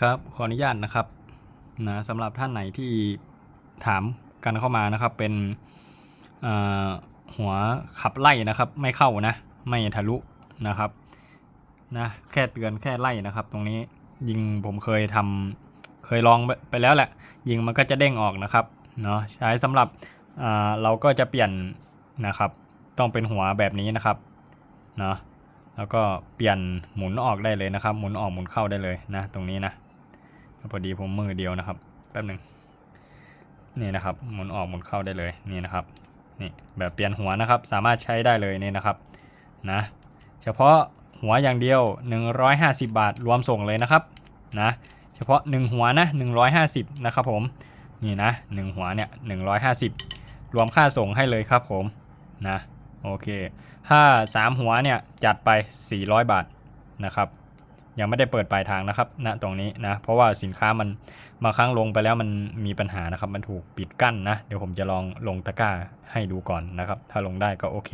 ครับขออนุญาตนะครับนะสำหรับท่านไหนที่ถามกันเข้ามานะครับเป็นหัวขับไล่นะครับไม่เข้านะไม่ทะลุนะครับนะแค่เตือนแค่ไล่นะครับ ตรงนี้ยิงผมเคยทำเคยลองไปแล้วแหละ ยิงมันก็จะเด้งออกนะครับเนาะใช้สำหรับเราก็จะเปลี่ยนนะครับ ต้องเป็นหัวแบบนี้นะครับเนาะแล้วก็เปลี่ยนหมุนออกได้เลยนะครับ หมุนออกหมุนเข้าได้เลยนะ ตรงนี้นะ พอดีผมมือเดียวนะครับแป๊บหนึ่งนี่นะครับหมุนออกหมุนเข้าได้เลยนี่นะครับนี่แบบเปลี่ยนหัวนะครับ สามารถใช้ได้เลยนี่นะครับนะเฉพาะหัวอย่างเดียว 150 บาทรวมส่งเลยนะครับนะเฉพาะ 1 หัวนะ150 นะครับผมนี่นะ 1 หัวเนี่ย150 รวมค่าส่งให้เลยครับผมนะโอเคถ้า 3 หัวเนี่ยจัดไป 400 บาทนะครับ ยังไม่ได้เปิดปลายทางนะครับณนะตรงนี้นะ เพราะว่าสินค้ามันมาครั้งลงไปแล้วมันมีปัญหานะครับ มันถูกปิดกั้นนะ เดี๋ยวผมจะลองลงตะกร้าให้ดูก่อนนะครับ ถ้าลงได้ก็โอเค